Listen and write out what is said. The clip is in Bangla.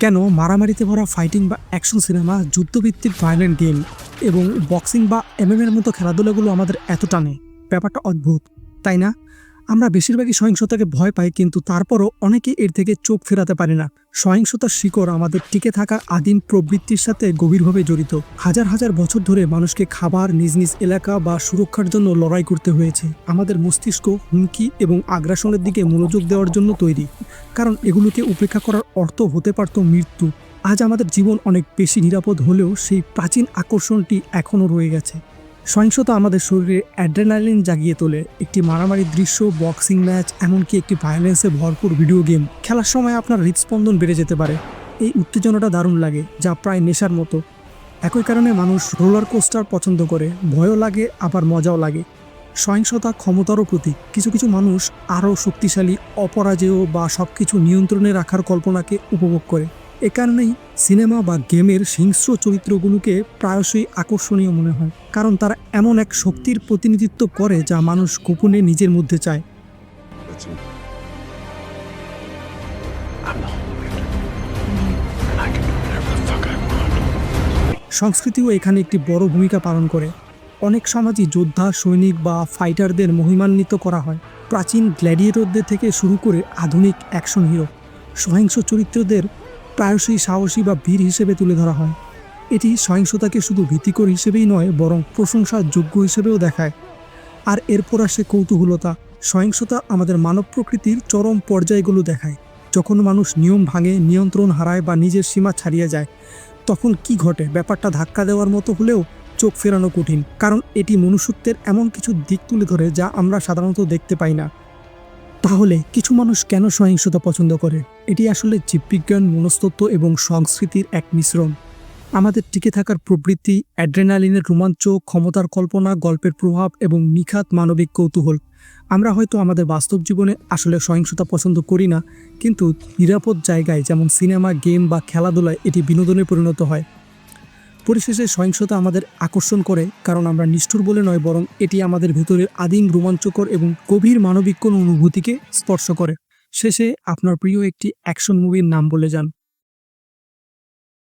কেন মারামারিতে ভরা ফাইটিং বা অ্যাকশন সিনেমা যুদ্ধভিত্তিক ভায়োলেন্ট গেম এবং বক্সিং বা এমএমের মতো খেলাধুলাগুলো আমাদের এত টানে? ব্যাপারটা অদ্ভুত, তাই না? আমরা বেশিরভাগই সহিংসতাকে ভয় পাই, কিন্তু তারপরও অনেকে এর থেকে চোখ ফেরাতে পারে না। সহিংসতার শিকড় আমাদের টিকে থাকা আদিম প্রবৃত্তির সাথে গভীরভাবে জড়িত। হাজার হাজার বছর ধরে মানুষকে খাবার, নিজ নিজ এলাকা বা সুরক্ষার জন্য লড়াই করতে হয়েছে। আমাদের মস্তিষ্ক হুমকি এবং আগ্রাসনের দিকে মনোযোগ দেওয়ার জন্য তৈরি। কারণ এগুলোকে উপেক্ষা করার অর্থ হতে পারত মৃত্যু। আজ আমাদের জীবন অনেক বেশি নিরাপদ হলেও সেই প্রাচীন আকর্ষণটি এখনও রয়ে গেছে। সহিংসতা আমাদের শরীরে অ্যাড্রেনালিন জাগিয়ে তোলে। একটি মারামারির দৃশ্য, বক্সিং ম্যাচ, এমনকি একটি ভায়োলেন্সে ভরপুর ভিডিও গেম খেলার সময় আপনার হৃদস্পন্দন বেড়ে যেতে পারে। এই উত্তেজনাটা দারুণ লাগে, যা প্রায় নেশার মতো। একই কারণে মানুষ রোলার কোস্টার পছন্দ করে, ভয়ও লাগে, আবার মজাও লাগে। সহিংসতা ক্ষমতারও প্রতীক। কিছু কিছু মানুষ আরও শক্তিশালী, অপরাজেয় বা সব কিছু নিয়ন্ত্রণে রাখার কল্পনাকে উপভোগ করে। এ কারণেই সিনেমা বা গেমের হিংস্র চরিত্রগুলোকে প্রায়শই আকর্ষণীয় মনে হয়, কারণ তারা এমন এক শক্তির প্রতিনিধিত্ব করে যা মানুষ গোপনে নিজের মধ্যে চায়. সংস্কৃতিও এখানে একটি বড় ভূমিকা পালন করে। অনেক সমাজই যোদ্ধা, সৈনিক বা ফাইটারদের মহিমান্বিত করা হয়। প্রাচীন গ্ল্যাডিয়েটরদের থেকে শুরু করে আধুনিক অ্যাকশন হিরো। সহিংস চরিত্রদের প্রায়শই সাহসী বা বীর হিসেবে তুলে ধরা হয়। এটি সহিংসতাকে শুধু ভীতিকর হিসেবেই নয়, বরং প্রশংসার যোগ্য হিসেবেও দেখায়। আর এরপর আসে কৌতূহলতা। সহিংসতা আমাদের মানব প্রকৃতির চরম পর্যায়গুলো দেখায়। যখন মানুষ নিয়ম ভাঙে, নিয়ন্ত্রণ হারায় বা নিজের সীমা ছাড়িয়ে যায়, তখন কি ঘটে ব্যাপারটা ধাক্কা দেওয়ার মতো হলেও চোখ ফেরানো কঠিন। কারণ এটি মনুষ্যত্বের এমন কিছু দিক তুলে ধরে যা আমরা সাধারণত দেখতে পাই না। তাহলে কিছু মানুষ কেন সহিংসতা পছন্দ করে? এটি আসলে জীববিজ্ঞান, মনস্তত্ত্ব এবং সংস্কৃতির এক মিশ্রণ। আমাদের টিকে থাকার প্রবৃত্তি, অ্যাড্রেনালিনের রোমাঞ্চ, ক্ষমতার কল্পনা, গল্পের প্রভাব এবং নিখাত মানবিক কৌতূহল। আমরা হয়তো আমাদের বাস্তব জীবনে আসলে সহিংসতা পছন্দ করি না, কিন্তু নিরাপদ জায়গায় যেমন সিনেমা, গেম বা খেলাধুলায় এটি বিনোদনে পরিণত হয়। পরিশেষে সহিংসতা আমাদের আকর্ষণ করে, কারণ আমরা নিষ্ঠুর বলে নয়, বরং এটি আমাদের ভেতরের আদিম রোমাঞ্চকর এবং গভীর মানবিক কোনো অনুভূতিকে স্পর্শ করে। শেষে আপনার প্রিয় একটি অ্যাকশন মুভির নাম বলে যান।